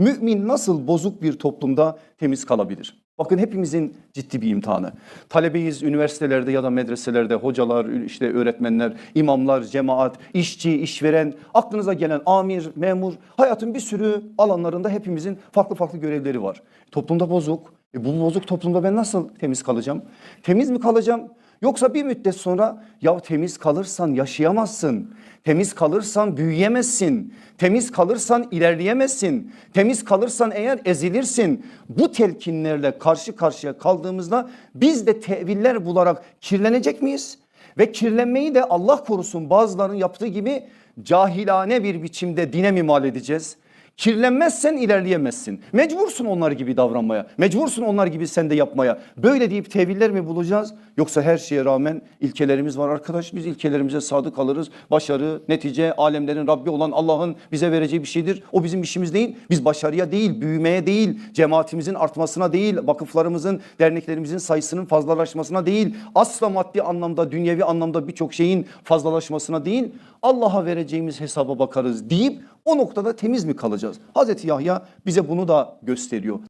Mümin nasıl bozuk bir toplumda temiz kalabilir? Bakın hepimizin ciddi bir imtihanı. Talebeyiz üniversitelerde ya da medreselerde hocalar, işte öğretmenler, imamlar, cemaat, işçi, işveren, aklınıza gelen amir, memur, hayatın bir sürü alanlarında hepimizin farklı farklı görevleri var. Toplumda bozuk. E bu bozuk toplumda ben nasıl temiz kalacağım? Temiz mi kalacağım? Yoksa bir müddet sonra ya temiz kalırsan yaşayamazsın. Temiz kalırsan büyüyemezsin. Temiz kalırsan ilerleyemezsin. Temiz kalırsan eğer ezilirsin. Bu telkinlerle karşı karşıya kaldığımızda biz de teviller bularak kirlenecek miyiz? Ve kirlenmeyi de Allah korusun bazılarının yaptığı gibi cahilane bir biçimde dine mi mal edeceğiz? Kirlenmezsen ilerleyemezsin. Mecbursun onlar gibi davranmaya. Mecbursun onlar gibi sen de yapmaya. Böyle deyip teviller mi bulacağız? Yoksa her şeye rağmen ilkelerimiz var arkadaş. Biz ilkelerimize sadık kalırız. Başarı, netice, alemlerin Rabbi olan Allah'ın bize vereceği bir şeydir. O bizim işimiz değil. Biz başarıya değil, büyümeye değil, cemaatimizin artmasına değil, vakıflarımızın, derneklerimizin sayısının fazlalaşmasına değil, asla maddi anlamda, dünyevi anlamda birçok şeyin fazlalaşmasına değil, Allah'a vereceğimiz hesaba bakarız deyip o noktada temiz mi kalacağız? Hazreti Yahya bize bunu da gösteriyor.